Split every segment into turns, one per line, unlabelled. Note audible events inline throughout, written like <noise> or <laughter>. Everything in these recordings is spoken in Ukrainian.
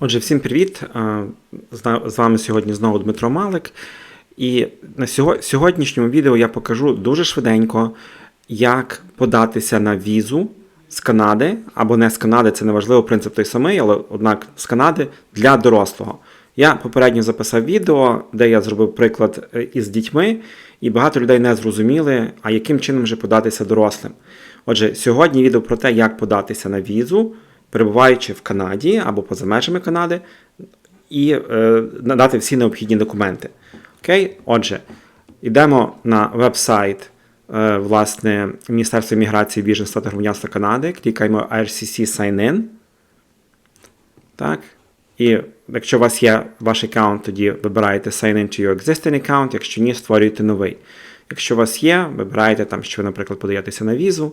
Отже, всім привіт! З з вами сьогодні знову Дмитро Малик. І на сьогоднішньому відео я покажу дуже швиденько, як податися на візу з Канади, або не з Канади, це неважливо, принцип той самий, але однак з Канади для дорослого. Я попередньо записав відео, де я зробив приклад е, із дітьми, і багато людей не зрозуміли, а яким чином же податися дорослим. Отже, сьогодні відео про те, як податися на візу, перебуваючи в Канаді або поза межами Канади, і е, надати всі необхідні документи. Окей? Отже, йдемо на веб-сайт е, власне, Міністерства імміграції, біженства та громадянства Канади, клікаємо RCC Sign In. Так. І якщо у вас є ваш аккаунт, тоді вибираєте Sign in to your existing account, якщо ні, створюєте новий. Якщо у вас є, вибираєте там, що наприклад, подаєтеся на візу.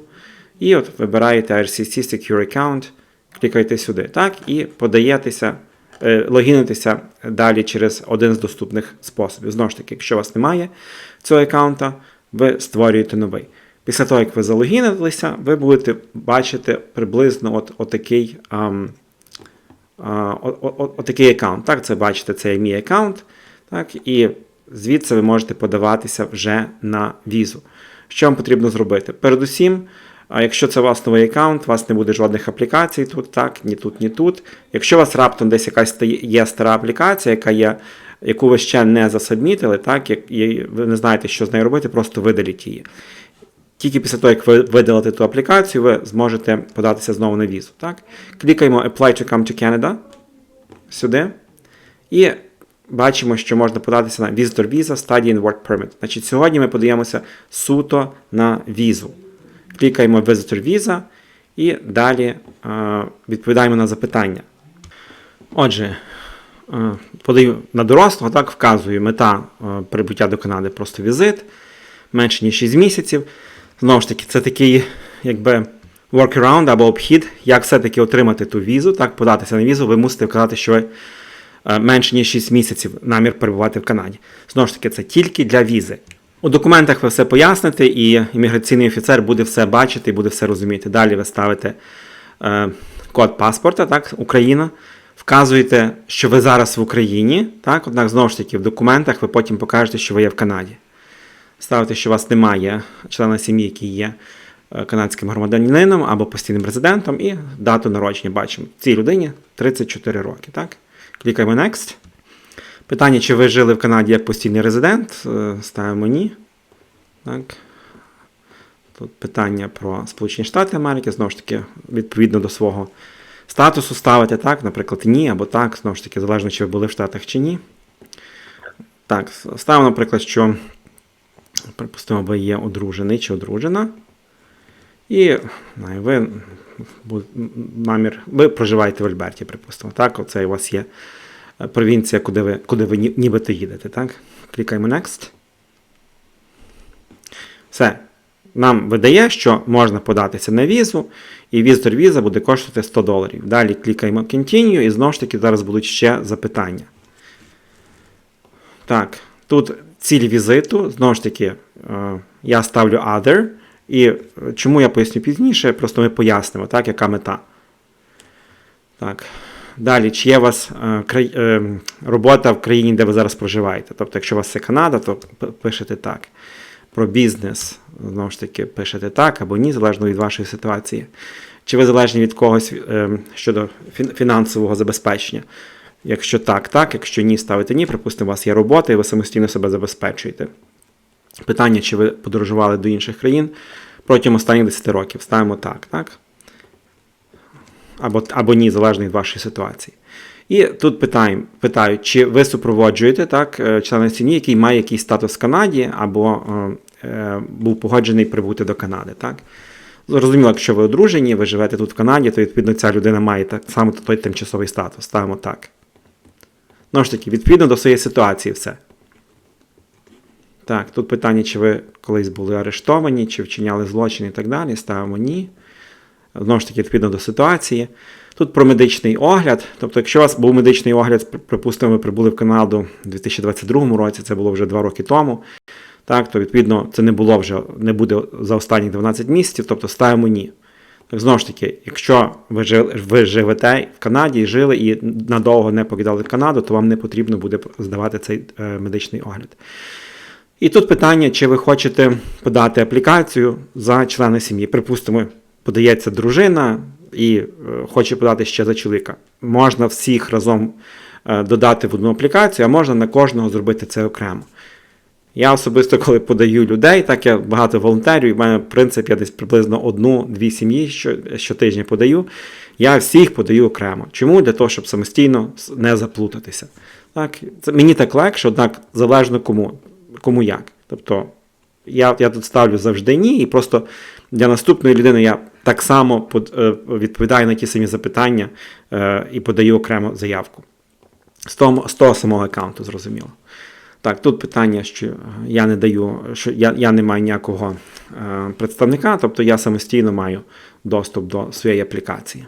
І от вибираєте RCC Secure Account, клікаєте сюди, так, і подаєтеся, е, логінитеся далі через один з доступних способів. Знову ж таки, якщо у вас немає цього аккаунта, ви створюєте новий. Після того, як ви залогінилися, ви будете бачити приблизно от, отакий, ам, а, о- о- о- отакий аккаунт. Так, це бачите, це мій аккаунт. Так, і звідси ви можете подаватися вже на візу. Що вам потрібно зробити? Передусім, а якщо це у вас новий аккаунт, у вас не буде жодних аплікацій тут, так, ні тут, ні тут. Якщо у вас раптом десь якась є стара аплікація, яка є, яку ви ще не засабмітили, так, і ви не знаєте, що з нею робити, просто видаліть її. Тільки після того, як ви видалите ту аплікацію, ви зможете податися знову на візу. Так? Клікаємо Apply to come to Canada сюди. І бачимо, що можна податися на Visitor Visa, Study and Work Permit. Значить, сьогодні ми подаємося суто на візу. Клікаємо Visitor Visa і далі е, відповідаємо на запитання. Отже, е, подаю на дорослого, так, вказую мета е, прибуття до Канади просто візит, менше ніж 6 місяців. Знову ж таки, це такий, якби workaround або обхід, як все-таки отримати ту візу, так, податися на візу, ви мусите вказати, що ви менше ніж 6 місяців намір перебувати в Канаді. Знову ж таки, це тільки для візи. У документах ви все поясните, і імміграційний офіцер буде все бачити і буде все розуміти. Далі ви ставите е, код паспорта, так, Україна. Вказуєте, що ви зараз в Україні, так, однак знову ж таки в документах ви потім покажете, що ви є в Канаді. Ставите, що у вас немає члена сім'ї, який є е, канадським громадянином або постійним резидентом, і дату народження бачимо. Цій людині 34 роки. Так? Клікаємо Next. Питання, чи ви жили в Канаді як постійний резидент, е, ставимо ні. Так. Тут питання про Сполучені Штати Америки, знову ж таки, відповідно до свого статусу ставите, так, наприклад, ні або так, знову ж таки, залежно, чи ви були в Штатах чи ні. Так, ставимо, наприклад, що, припустимо, ви є одружений чи одружена. І ви, намір, ви проживаєте в Альберті, припустимо. Так, оце у вас є провінція, куди ви, куди ви нібито їдете. Так? Клікаємо Next. Все. Нам видає, що можна податися на візу, і візитор віза буде коштувати 100 доларів. Далі клікаємо Continue, і знову ж таки зараз будуть ще запитання. Так, тут ціль візиту, знову ж таки, е, я ставлю Other. І е, чому я поясню пізніше, просто ми пояснимо, так, яка мета. Так. Далі, чи є у вас е, е, робота в країні, де ви зараз проживаєте? Тобто, якщо у вас це Канада, то пишете так. Про бізнес, знову ж таки, пишете так або ні, залежно від вашої ситуації. Чи ви залежні від когось е, щодо фінансового забезпечення? Якщо так, так, якщо ні, ставите ні, припустимо, у вас є робота і ви самостійно себе забезпечуєте. Питання, чи ви подорожували до інших країн протягом останніх 10 років. Ставимо так, так? Або, або ні, залежно від вашої ситуації. І тут питаємо, питають, чи ви супроводжуєте так, е, члена сім'ї, який має якийсь статус в Канаді, або е, е, був погоджений прибути до Канади. Так? Зрозуміло, якщо ви одружені, ви живете тут в Канаді, то відповідно ця людина має так саме той тимчасовий статус. Ставимо так. Знову ж таки, відповідно до своєї ситуації все. Так, тут питання, чи ви колись були арештовані, чи вчиняли злочин і так далі. Ставимо ні. Знову ж таки, відповідно до ситуації. Тут про медичний огляд. Тобто, якщо у вас був медичний огляд, припустимо, ви прибули в Канаду у 2022 році, це було вже 2 роки тому. Так, то відповідно це не було вже не буде за останні 12 місяців, тобто ставимо ні. Знову ж таки, якщо ви, ви живете в Канаді жили і надовго не покидали Канаду, то вам не потрібно буде здавати цей е, медичний огляд. І тут питання, чи ви хочете подати аплікацію за члена сім'ї. Припустимо, подається дружина і е, хоче подати ще за чоловіка. Можна всіх разом е, додати в одну аплікацію, а можна на кожного зробити це окремо. Я особисто, коли подаю людей, так я багато волонтерів, і в мене принцип, я десь приблизно одну-дві сім'ї щотижня подаю. Я всіх подаю окремо. Чому? Для того, щоб самостійно не заплутатися. Так, це Мені так легше, однак залежно кому, кому як. Тобто я я тут ставлю завжди ні, і просто для наступної людини я так само е, відповідаю на ті самі запитання е, і подаю окремо заявку. З того, з того самого аккаунту, зрозуміло. Так, тут питання, що я не даю, що я я не маю ніякого е, представника, тобто я самостійно маю доступ до своєї аплікації.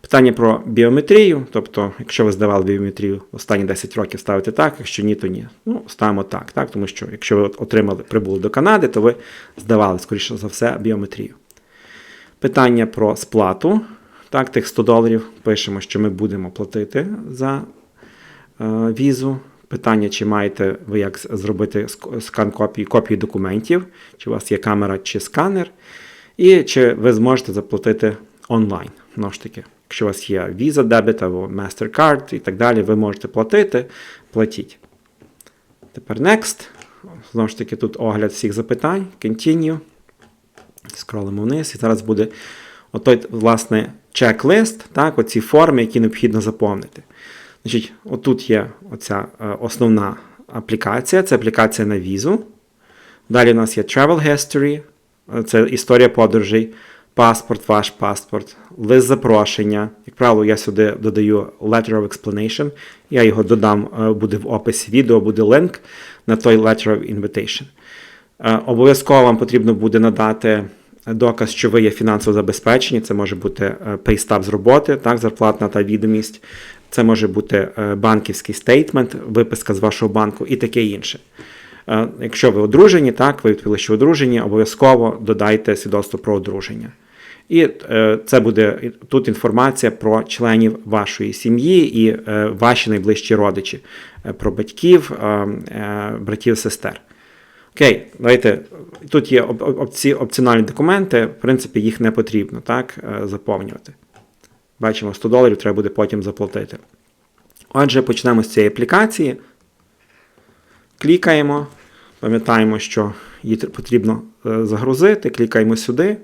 Питання про біометрію, тобто, якщо ви здавали біометрію останні 10 років, ставите так, якщо ні, то ні. Ну, ставимо так, так, тому що якщо ви отримали, прибули до Канади, то ви здавали, скоріше за все, біометрію. Питання про сплату. Так, тих 100 доларів пишемо, що ми будемо платити за е, візу. Питання, чи маєте ви як зробити скан копії копії документів, чи у вас є камера чи сканер, і чи ви зможете заплатити онлайн. Знову ж таки, якщо у вас є Visa, Debit або MasterCard і так далі, ви можете платити, платіть. Тепер Next. Знову ж таки, тут огляд всіх запитань. Continue. Скролимо вниз, і зараз буде отой, власне, чек-лист, так, оці форми, які необхідно заповнити. Значить, Отут є оця е, основна аплікація, це аплікація на візу. Далі у нас є Travel History, е, це історія подорожей, паспорт, ваш паспорт, лист запрошення. Як правило, я сюди додаю Letter of Explanation. Я його додам, е, буде в описі відео, буде линк на той Letter of Invitation. Обов'язково вам потрібно буде надати доказ, що ви є фінансово забезпечені. Це може бути пейстап з роботи, так, зарплатна та відомість. Це може бути е, банківський стейтмент, виписка з вашого банку і таке інше. Е, якщо ви одружені, так, ви відповіли, що одружені, обов'язково додайте свідоцтво про одруження. І е, це буде тут інформація про членів вашої сім'ї і ваші найближчі родичі, про батьків, братів, сестер. Окей, давайте. Тут є опці, опціональні документи, в принципі, їх не потрібно так, заповнювати. Бачимо, 100 доларів треба буде потім заплатити. Отже, почнемо з цієї аплікації. Клікаємо. Пам'ятаємо, що її потрібно е, загрузити. Клікаємо сюди.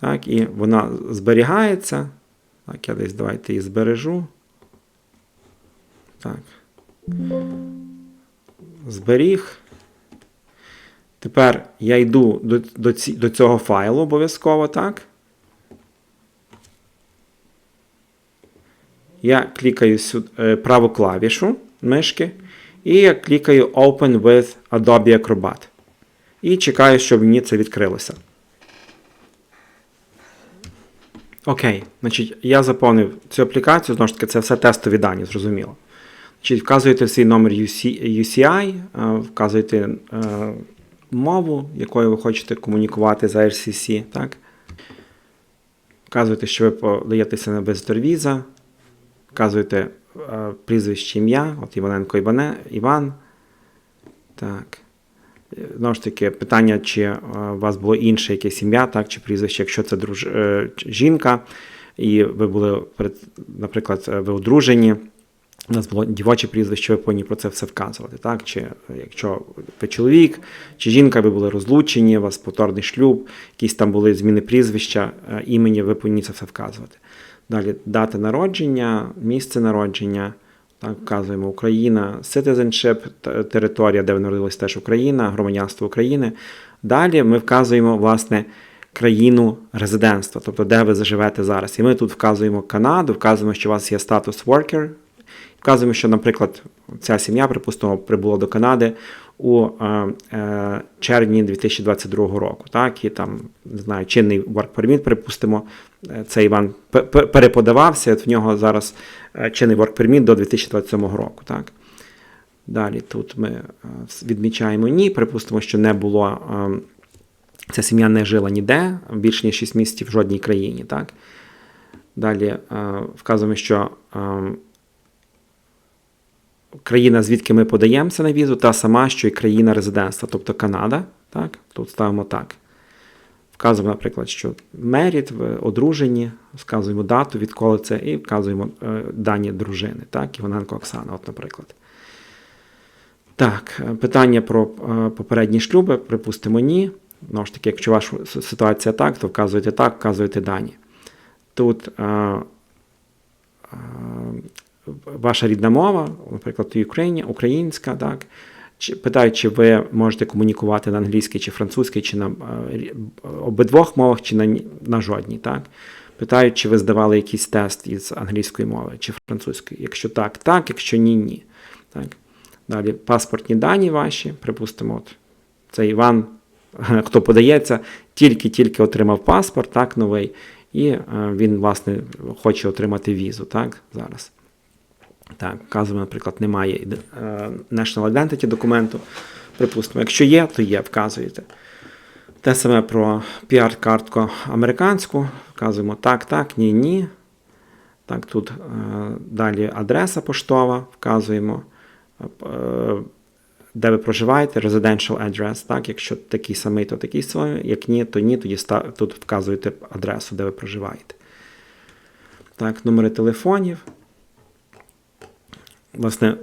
Так, І вона зберігається. Так, я десь давайте її збережу. Так. Зберіг. Тепер я йду до до, до цього файлу обов'язково, так? я клікаю сюди, е, праву клавішу мишки, і я клікаю Open with Adobe Acrobat. І чекаю, щоб мені це відкрилося. Окей, значить, я заповнив цю аплікацію, знову ж таки, це все тестові дані, зрозуміло. Значить, Вказуєте свій номер UCI, е, вказуєте е, мову, якою ви хочете комунікувати з RCC. так? Вказуєте, що ви подаєтеся на бездорвіза, Вказуєте е, прізвище ім'я, от Іваненко Іване, Іван. Так. Знову ж таки, питання, чи е, у вас було інше якесь ім'я, так, чи прізвище, якщо це друж... Е, жінка, і ви були, наприклад, ви одружені. У нас було дівоче прізвище, ви повинні про це все вказувати. Так? Чи якщо ви чоловік, чи жінка, ви були розлучені, у вас повторний шлюб, якісь там були зміни прізвища, імені, ви повинні це все вказувати. Далі дата народження, місце народження. Так, Вказуємо Україна, citizenship, територія, де ви народились теж Україна, громадянство України. Далі ми вказуємо, власне, країну резидентства, тобто де ви заживете зараз. І ми тут вказуємо Канаду, вказуємо, що у вас є статус worker. Вказуємо, що, наприклад, ця сім'я, припустимо, прибула до Канади у е, е, червні 2022 року. Так, І там, не знаю, чинний work permit, припустимо, е, цей Іван переподавався, от в нього зараз чинний work permit до 2027 року. Так. Далі тут ми відмічаємо ні, припустимо, що не було Ця сім'я не жила ніде, більше ніж 6 місяців в жодній країні. Так? Далі вказуємо, що країна, звідки ми подаємося на візу, та сама, що і країна резидентства, тобто Канада. Так? Тут ставимо так. Вказуємо, наприклад, що меріт, одружені, вказуємо дату, відколи це, і вказуємо е, дані дружини, так, Іваненко Оксана, от, наприклад. Так, е, питання про е, попередні шлюби, припустимо, ні. Знову ж таки, якщо ваша ситуація так, то вказуєте так, вказуєте дані. Тут е, е, ваша рідна мова, наприклад, українська, так. Чи, питають, чи ви можете комунікувати на англійській чи французькій, чи на е, обидвох мовах, чи на, на жодній. Так? Питають, чи ви здавали якийсь тест із англійської мови чи французької. Якщо так, так, якщо ні, ні. Так. Далі паспортні дані ваші, припустимо, от це Іван, <laughs> хто подається, тільки-тільки отримав паспорт, так, новий, і е, він, власне, хоче отримати візу, так, зараз. Так, вказуємо, наприклад, немає е, National Identity документу. Припустимо, якщо є, то є, вказуєте. Те саме про піар-картку американську. Вказуємо так, так, ні, ні. Так, тут е, далі адреса поштова, вказуємо, е, де ви проживаєте, residential address. Так, якщо такий самий, то такий самий. Як ні, то ні, тоді тут вказуєте адресу, де ви проживаєте. Так, номери телефонів власне,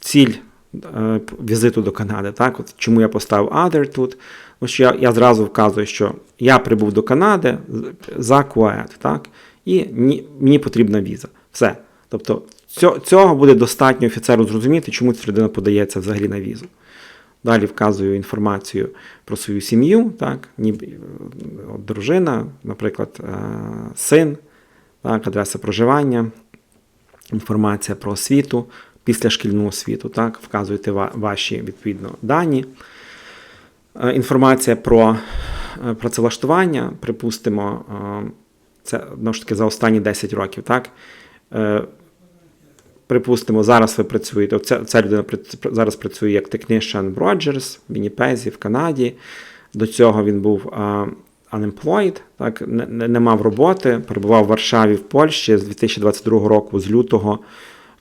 ціль е, візиту до Канади. Так? От чому я поставив other тут? Тому що я, я зразу вказую, що я прибув до Канади за Кует, так? і ні, мені потрібна віза. Все. Тобто цього, буде достатньо офіцеру зрозуміти, чому ця людина подається взагалі на візу. Далі вказую інформацію про свою сім'ю, так, е, дружина, наприклад, е, син, так, адреса проживання, інформація про освіту, післяшкільну освіту, так, вказуєте ваші відповідно дані. Е, Інформація про е, працевлаштування, припустимо, е, це знову ж таки за останні 10 років, так. Припустимо, зараз ви працюєте. Ця, ця людина зараз працює як в Rogers, в Вінніпезі, в Канаді. До цього він був unemployed, так, не, не, мав роботи, перебував в Варшаві в Польщі з 2022 року, з лютого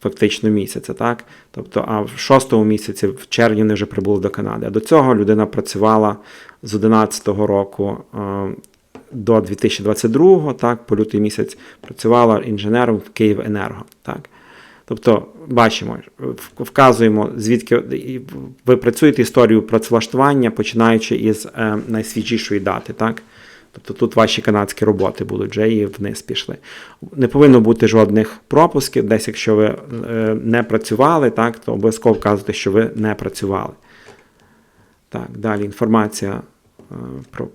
фактично місяця. Так? Тобто, а в шостому місяці, в червні, вони вже прибули до Канади. А до цього людина працювала з 2011 року а, до 2022, так, по лютий місяць працювала інженером в Київенерго. Так? Тобто, бачимо, вказуємо, звідки ви працюєте історію працевлаштування, починаючи із е, найсвіжішої дати. Так? Тобто тут ваші канадські роботи будуть вже і вниз пішли. Не повинно бути жодних пропусків. Десь, якщо ви е, не працювали, так, то обов'язково вказуєте, що ви не працювали. Так, далі інформація е, про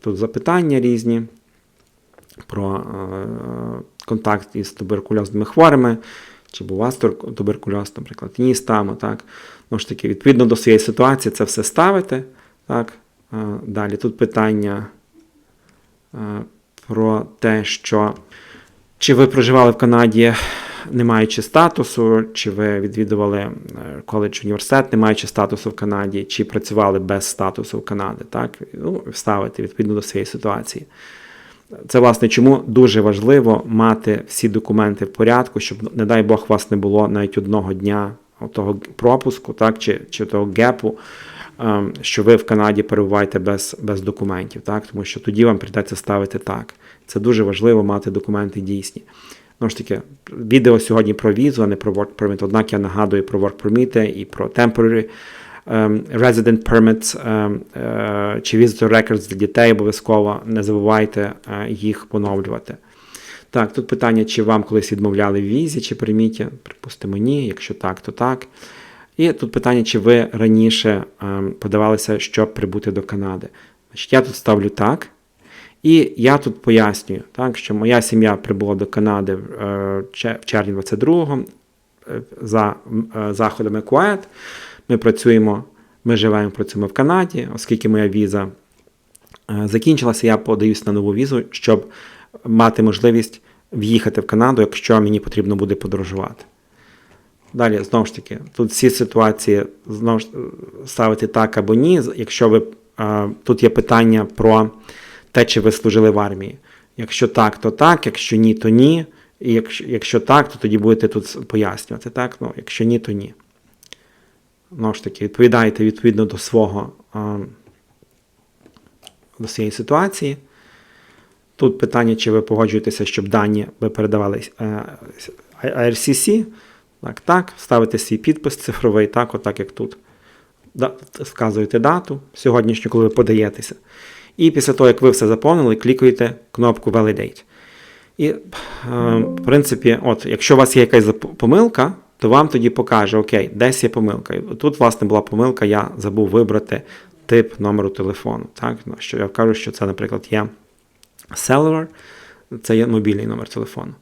тут запитання різні, про е, контакт із туберкульозними хворими, чи був у вас туберкульоз, наприклад, ні, ставимо, так. Ну ж таки, відповідно до своєї ситуації це все ставите. Так. Далі тут питання про те, що чи ви проживали в Канаді, не маючи статусу, чи ви відвідували е, коледж університет, не маючи статусу в Канаді, чи працювали без статусу в Канаді, так? Ну, ставити відповідно до своєї ситуації. Це, власне, чому дуже важливо мати всі документи в порядку, щоб, не дай Бог, вас не було навіть одного дня того пропуску, так, чи, чи того гепу, що ви в Канаді перебуваєте без, без документів, так, тому що тоді вам прийдеться ставити так. Це дуже важливо мати документи дійсні. Ну ж таки, відео сьогодні про візу, а не про work permit, однак я нагадую про work permit і про temporary ем, resident permits ем, е, чи visitor records для дітей обов'язково не забувайте е, їх поновлювати. Так, тут питання, чи вам колись відмовляли в візі чи приміті. Припустимо, ні. Якщо так, то так. І тут питання, чи ви раніше ем, подавалися, щоб прибути до Канади. Значить, я тут ставлю так. І я тут пояснюю, так, що моя сім'я прибула до Канади в е, в червні 22-го е, за е, заходами КУЕТ. Ми працюємо, ми живемо, працюємо в Канаді, оскільки моя віза е, закінчилася, я подаюсь на нову візу, щоб мати можливість в'їхати в Канаду, якщо мені потрібно буде подорожувати. Далі, знову ж таки, тут всі ситуації знову ж ставити так або ні. Якщо ви е, тут є питання про те, чи ви служили в армії. Якщо так, то так, якщо ні, то ні. І якщо, якщо так, то тоді будете тут пояснювати. Так? Ну, якщо ні, то ні. Знову ж таки, відповідаєте відповідно до свого е, до цієї ситуації. Тут питання, чи ви погоджуєтеся, щоб дані ви передавали е, IRCC. Так, так, ставите свій підпис цифровий, так, отак, як тут. Вказуєте дату сьогоднішню, коли ви подаєтеся. І після того, як ви все заповнили, клікаєте кнопку Validate. І, е, в принципі, от, якщо у вас є якась помилка, то вам тоді покаже, окей, десь є помилка. Тут, власне, була помилка, я забув вибрати тип номеру телефону. Так? Ну, що я кажу, що це, наприклад, є cellular, це є мобільний номер телефону.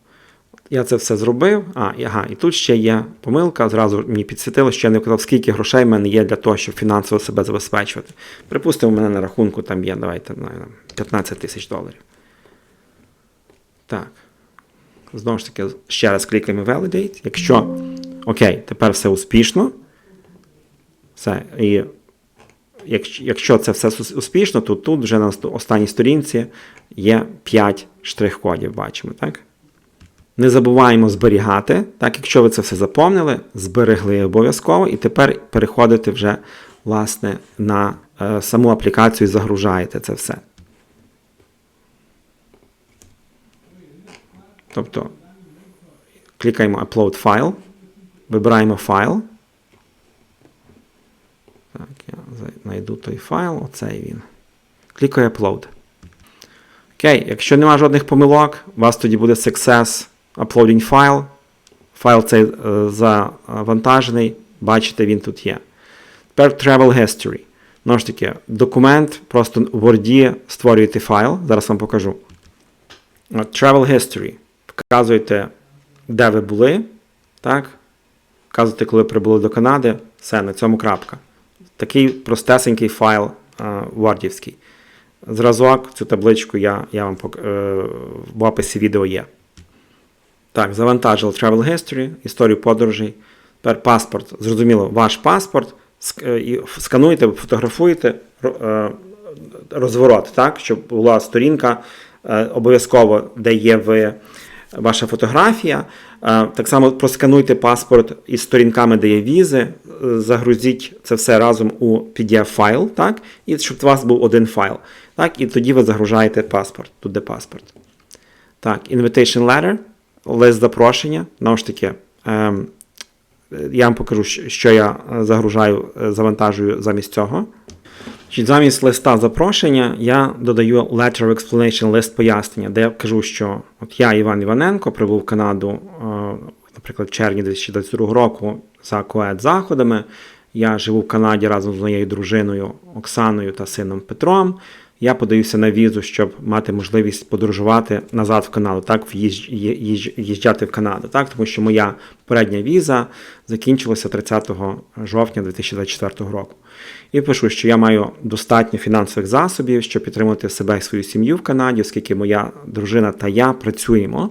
Я це все зробив. А, і- ага, і тут ще є помилка. Зразу мені підсвітило, що я не вказав, скільки грошей в мене є для того, щоб фінансово себе забезпечувати. Припустимо, у мене на рахунку там є, давайте, 15 тисяч доларів. Так. Знову ж таки, ще раз клікаємо Validate. Якщо окей, тепер все успішно. Все. І якщо, це все успішно, то тут вже на останній сторінці є 5 штрих-кодів, бачимо, так? Не забуваємо зберігати. Так, якщо ви це все заповнили, зберегли обов'язково, і тепер переходите вже власне, на е, саму аплікацію і загружаєте це все. Тобто клікаємо Upload File, вибираємо файл. Так, я знайду той файл, оцей він. Клікаю Upload. Окей, якщо немає жодних помилок, у вас тоді буде Success Uploading File. Файл цей е, завантажений, бачите, він тут є. Тепер Travel History. Знову ж таки, документ, просто в Word створюєте файл. Зараз вам покажу. Travel History. Вказуєте, де ви були. Так? Вказуєте, коли прибули до Канади. Все, на цьому крапка. Такий простесенький файл е. Зразок, цю табличку я, я вам пок... е, в описі відео є. Так, завантажили Travel History, історію подорожей. Тепер паспорт. Зрозуміло, ваш паспорт. е, Скануєте, фотографуєте е, розворот, так, щоб була сторінка е, обов'язково, де є ви, ваша фотографія. Так само проскануйте паспорт із сторінками, де є візи, загрузіть це все разом у PDF-файл, так, і щоб у вас був один файл. Так, і тоді ви загружаєте паспорт, тут де паспорт. Так, invitation letter, лист запрошення. Знову ж таки, ем, я вам покажу, що я е, загружаю, е, завантажую замість цього. Замість листа запрошення я додаю letter of explanation, лист пояснення, де я кажу, що от я, Іван Іваненко, прибув в Канаду, е, наприклад, в червні 2022 року за коед заходами. Я живу в Канаді разом з моєю дружиною Оксаною та сином Петром. Я подаюся на візу, щоб мати можливість подорожувати назад в Канаду, так, є- їжджати в Канаду, так, тому що моя попередня віза закінчилася 30 жовтня 2024 року. І пишу, що я маю достатньо фінансових засобів, щоб підтримувати себе і свою сім'ю в Канаді, оскільки моя дружина та я працюємо.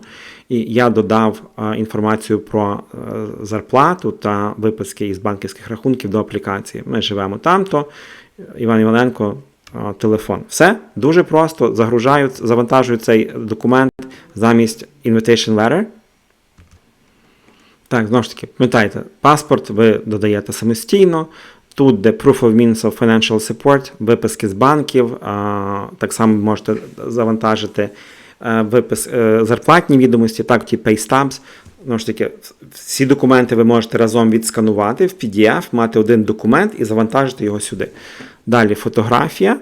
І я додав е, інформацію про е, зарплату та виписки із банківських рахунків до аплікації. Ми живемо там-то. Іван Іваненко, телефон. Все дуже просто. Загружаю, завантажую цей документ замість invitation letter. Так, знову ж таки, пам'ятайте, паспорт ви додаєте самостійно. Тут, де Proof of Means of Financial Support, виписки з банків, так само можете завантажити е, випис, е, зарплатні відомості, так, ті pay stubs. Знову ж таки, всі документи ви можете разом відсканувати в PDF, мати один документ і завантажити його сюди. Далі фотографія.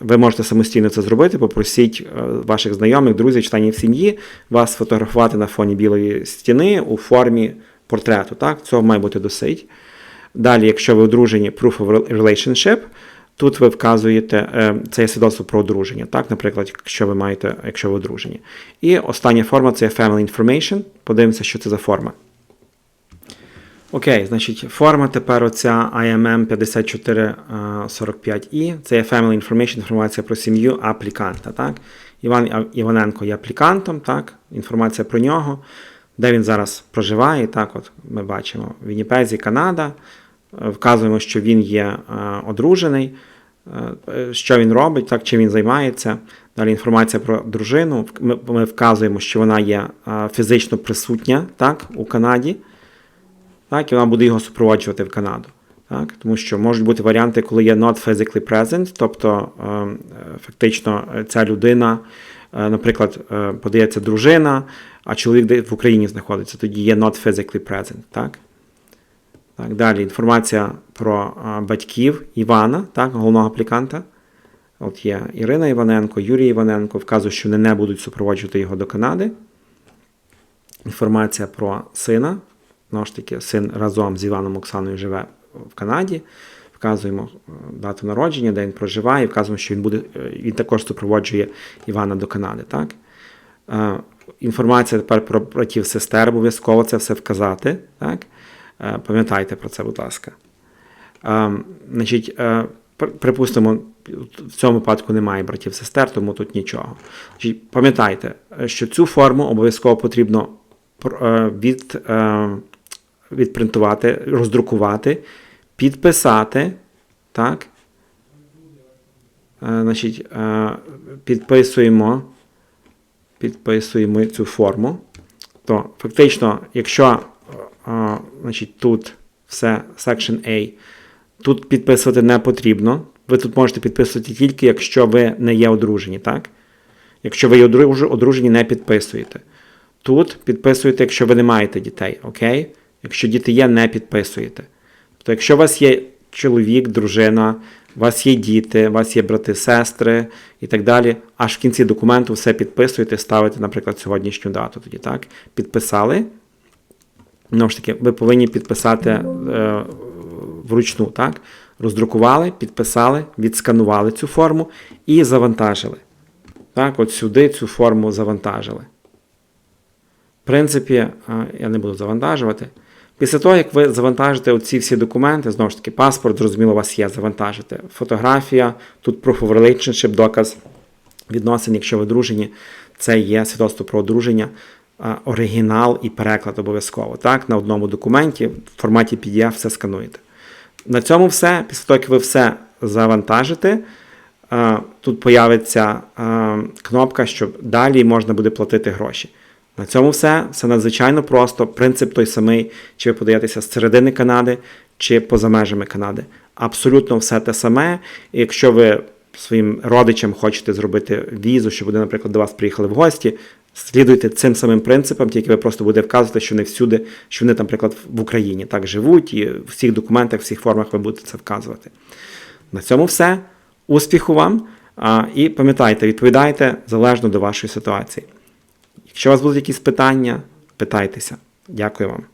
Ви можете самостійно це зробити, попросіть е, ваших знайомих, друзів, членів сім'ї вас фотографувати на фоні білої стіни у формі портрету. Так? Цього має бути досить. Далі, якщо ви одружені, proof of relationship, тут ви вказуєте е, це є свідоцтво про одруження. Так? Наприклад, якщо ви маєте, якщо ви одружені. І остання форма це family information. Подивимося, що це за форма. Окей, значить, форма тепер оця IMM 5445i. Це є Family Information, інформація про сім'ю апліканта. Так? Іван Іваненко є аплікантом, так? інформація про нього, де він зараз проживає. Так, от ми бачимо Вінніпезі, Канада. Вказуємо, що він є е, одружений. е, що він робить, так, чим він займається. Далі інформація про дружину. Ми, вказуємо, що вона є е, фізично присутня так, у Канаді. Так, і вона буде його супроводжувати в Канаду. Так, тому що можуть бути варіанти, коли є not physically present, тобто фактично ця людина, наприклад, подається дружина, а чоловік в Україні знаходиться, тоді є not physically present. Так? Так, далі інформація про батьків Івана, так, головного апліканта. От є Ірина Іваненко, Юрій Іваненко, вказує, що вони не будуть супроводжувати його до Канади. Інформація про сина. Знову ж таки, син разом з Іваном Оксаною живе в Канаді. Вказуємо е, дату народження, де він проживає, і вказуємо, що він буде, е, він також супроводжує Івана до Канади. Так? Е, Інформація тепер про братів сестер, обов'язково це все вказати. Так? Е, Пам'ятайте про це, будь ласка. Е, Значить, е, припустимо, в цьому випадку немає братів сестер, тому тут нічого. Значить, Пам'ятайте, що цю форму обов'язково потрібно від, відпринтувати, роздрукувати, підписати. Так? Значить, підписуємо, підписуємо цю форму. То фактично, якщо значить, тут все Section A, тут підписувати не потрібно. Ви тут можете підписувати тільки, якщо ви не є одружені, так? Якщо ви є одружені, не підписуєте. Тут підписуєте, якщо ви не маєте дітей, окей? Якщо діти є, не підписуєте. Тобто, якщо у вас є чоловік, дружина, у вас є діти, у вас є брати, сестри і так далі, аж в кінці документу все підписуєте, ставите, наприклад, сьогоднішню дату тоді, так? Підписали. Знову ж таки, ви повинні підписати е, вручну, так? Роздрукували, підписали, відсканували цю форму і завантажили. Так, от сюди цю форму завантажили. В принципі, е, я не буду завантажувати. Після того, як ви завантажите оці всі документи, знову ж таки, паспорт, зрозуміло, у вас є, завантажите. Фотографія, тут proof of relationship, доказ відносин, якщо ви одружені, це є свідоцтво про одруження, оригінал і переклад обов'язково. Так, на одному документі в форматі PDF все скануєте. На цьому все. Після того, як ви все завантажите, тут появиться кнопка, що далі можна буде платити гроші. На цьому все. Все надзвичайно просто. Принцип той самий, чи ви подаєтеся з середини Канади, чи поза межами Канади. Абсолютно все те саме. І якщо ви своїм родичам хочете зробити візу, щоб вони, наприклад, до вас приїхали в гості, слідуйте цим самим принципам, тільки ви просто будете вказувати, що не всюди, що вони, наприклад, в Україні так живуть, і в всіх документах, в всіх формах ви будете це вказувати. На цьому все. Успіху вам! І пам'ятайте, відповідайте залежно до вашої ситуації. Якщо у вас будуть якісь питання, питайтеся. Дякую вам.